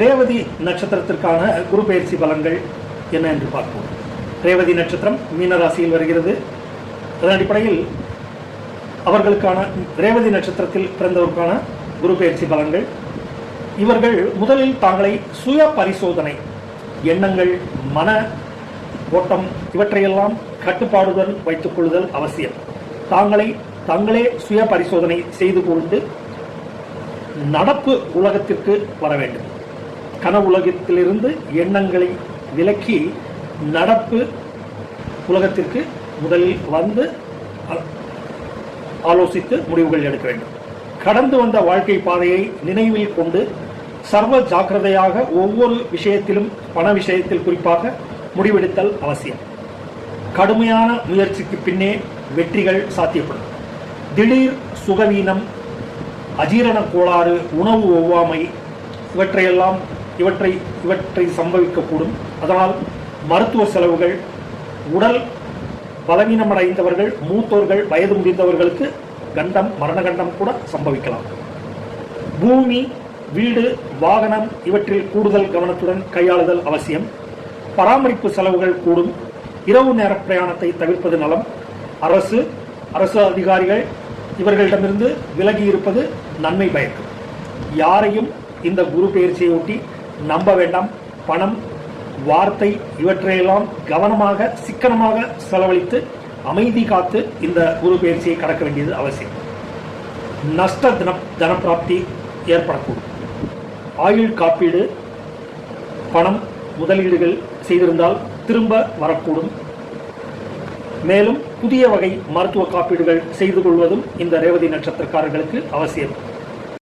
ரேவதி நட்சத்திரத்திற்கான குரு பயிற்சி பலன்கள் என்ன என்று பார்ப்போம். ரேவதி நட்சத்திரம் மீனராசியில் வருகிறது. அதன் அடிப்படையில் அவர்களுக்கான ரேவதி நட்சத்திரத்தில் பிறந்தவருக்கான குரு பயிற்சி பலன்கள். இவர்கள் முதலில் தாங்களை சுய பரிசோதனை எண்ணங்கள் மன ஓட்டம் இவற்றையெல்லாம் கட்டுப்பாடுடன் வைத்துக் கொள்ளுதல் அவசியம். தாங்களை தங்களே சுய பரிசோதனை செய்து கொண்டு நடப்பு உலகத்திற்கு வர வேண்டும். கனவுலகத்திலிருந்து எண்ணங்களை விலக்கி நடப்பு உலகத்திற்கு முதலில் வந்து அ- ஆலோசித்து முடிவுகள் எடுக்க வேண்டும். கடந்து வந்த வாழ்க்கை பாதையை நினைவில் கொண்டு சர்வ ஜாக்கிரதையாக ஒவ்வொரு விஷயத்திலும் பண விஷயத்தில் குறிப்பாக முடிவெடுத்தல் அவசியம். கடுமையான முயற்சிக்கு பின்னே வெற்றிகள் சாத்தியப்படும். திடீர் சுகவீனம் அஜீரண கோளாறு உணவு ஒவ்வாமை இவற்றையெல்லாம் இவற்றை இவற்றை சம்பவிக்கக்கூடும். அதனால் மருத்துவ செலவுகள் உடல் பலவீனமடைந்தவர்கள் மூத்தோர்கள் வயது முதிர்ந்தவர்களுக்கு கண்டம் மரணகண்டம் கூட சம்பவிக்கலாம். பூமி வீடு வாகனம் இவற்றில் கூடுதல் கவனத்துடன் கையாளுதல் அவசியம். பராமரிப்பு செலவுகள் கூடும். இரவு நேர பிரயாணத்தை தவிர்ப்பது நலம். அரசு அரசு அதிகாரிகள் இவர்களிடமிருந்து விலகி இருப்பது நன்மை பயக்கும். யாரையும் இந்த குரு பயிற்சியொட்டி நம்ப வேண்டாம். பணம் வார்த்தை இவற்றையெல்லாம் கவனமாக சிக்கனமாக செலவழித்து அமைதி காத்து இந்த குரு பயிற்சியை கடக்க வேண்டியது அவசியம். நஷ்ட தன தனப்பிராப்தி ஏற்படக்கூடும். ஆயுள் காப்பீடு பணம் முதலீடுகள் செய்திருந்தால் திரும்ப வரக்கூடும். மேலும் புதிய வகை மருத்துவ காப்பீடுகள் செய்து கொள்வதும் இந்த ரேவதி நட்சத்திரக்காரர்களுக்கு அவசியம்.